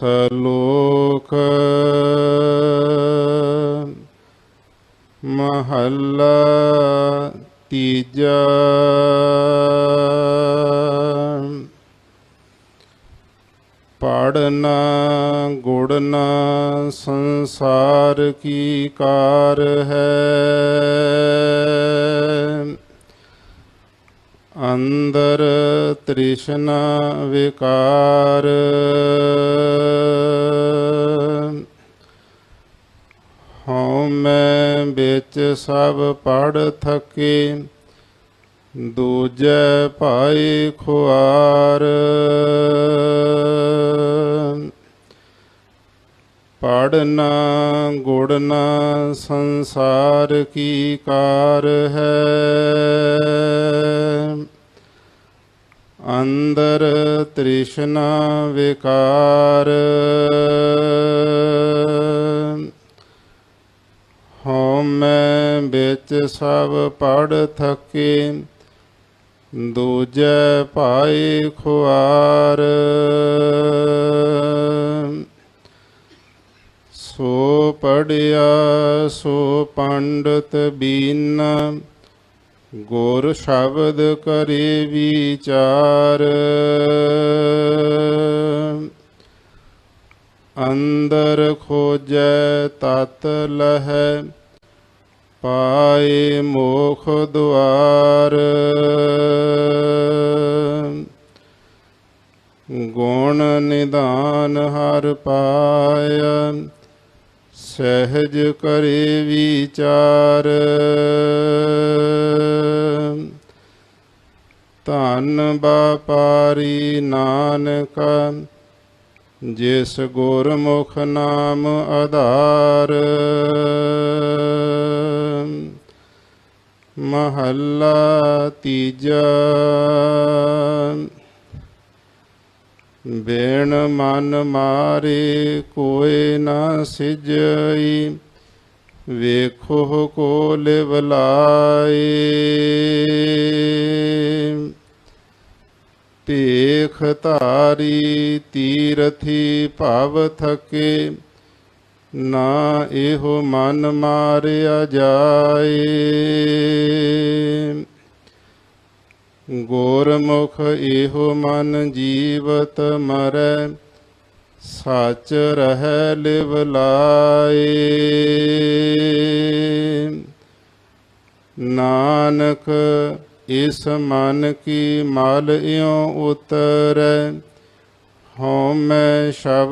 ਸਲੋਕ ਮਹੱਲਾ ਤੀਜਾ ਪੜਨਾ ਗੁੜਨਾ ਸੰਸਾਰ ਕੀ ਕਾਰ ਹੈ? ਅੰਦਰ ਤ੍ਰਿਸ਼ਨਾ ਵਿਕਾਰ। ਹਉ ਮੈਂ ਵਿੱਚ ਸਭ ਪੜ ਥਕੇ, ਦੂਜੈ ਭਾਈ ਖੁਆਰ। ਪੜਨਾ ਗੁੜਨਾ ਸੰਸਾਰ ਕੀ ਕਾਰ ਹੈ? ਅੰਦਰ ਤ੍ਰਿਸ਼ਨਾ ਵਿਕਾਰ। ਹਉ ਮੈਂ ਵਿੱਚ ਸਭ ਪੜ ਥਕੇ, ਦੂਜੈ ਭਾਈ ਖੁਆਰ। ਸੋ ਪੜਿਆ ਸੋ ਪੰਡਤ ਬੀਨ ਗੁਰ ਸ਼ਬਦ ਕਰੇ ਵਿਚਾਰ। ਅੰਦਰ ਖੋਜੈ ਤਤ ਲਹੈ, ਪਾਏ ਮੋਖ ਦੁਆਰ। ਗੁਣ ਨਿਦਾਨ ਹਰ ਪਾਇਆ ਸਹਿਜ ਕਰੇ ਵਿਚਾਰ। ਧਨ ਬਾਪਾਰੀ ਨਾਨਕ, ਜਿਸ ਗੁਰਮੁਖ ਨਾਮ ਆਧਾਰ। ਮਹੱਲਾ ਤੀਜਾ ਬੇਣ ਮਨ ਮਾਰੇ ਕੋਏ ਨਾ ਸਿਜਈ, ਵੇਖੋ ਕੋ ਲਿਵ ਲਾਏ ਭੇਖ ਧਾਰੀ ਤੀਰਥੀ ਭਵ ਥਕੇ, ਨਾ ਇਹੋ ਮਨ ਮਾਰਿਆ ਜਾਏ। ਗੁਰਮੁਖ ਇਹੋ ਮਨ ਜੀਵਤ ਮਰੈ, ਸੱਚ ਰਹਿ ਲਿਵ ਲਾਏ। ਨਾਨਕ ਇਸ ਮਨ ਕੀ ਮਾਲ ਇਉ ਉਤਰੈ? ਹਉ ਮੈਂ ਸ਼ਬ